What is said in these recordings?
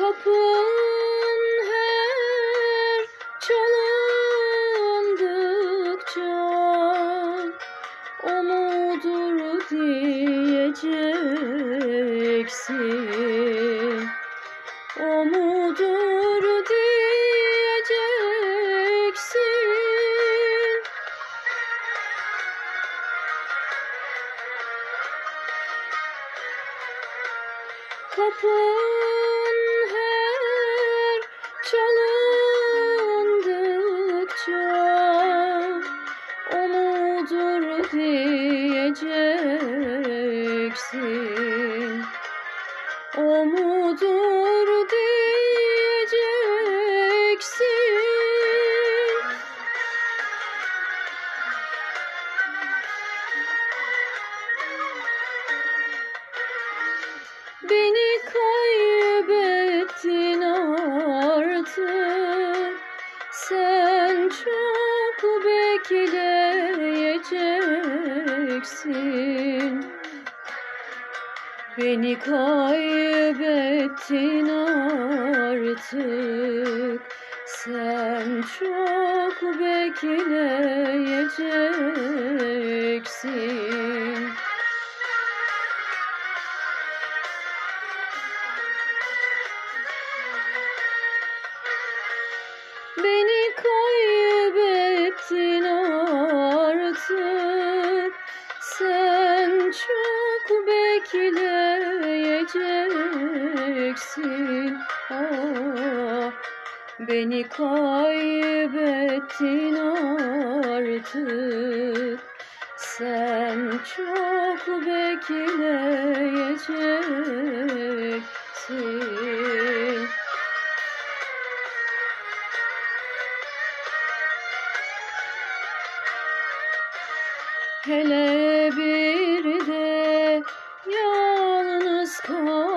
Kapın her çalındıkça o mudur diyeceksin. O mudur diyeceksin. Kapın çalındıkça o mudur diyeceksin. O mudur diyeceksin bekleyeceksin Beni kaybettin artık. Sen çok bekleyeceksin. Beni kaybettin Beni kaybettin artık. Sen çok bekleyeceksin. Hele bir de yalnız kal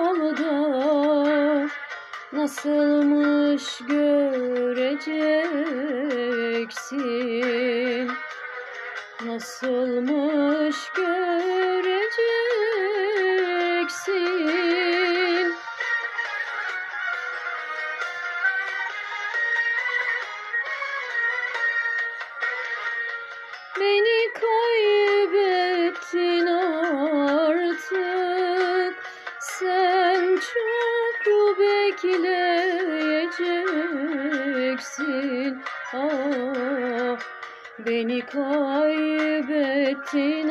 Nasılmış göreceksin? Nasılmış göreceksin? Beni kaybettin artık. Sen çok bekleyeceksin ah, Beni kaybettin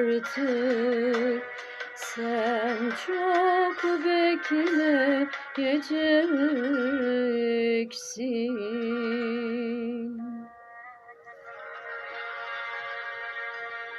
artık. Sen çok bekleyeceksin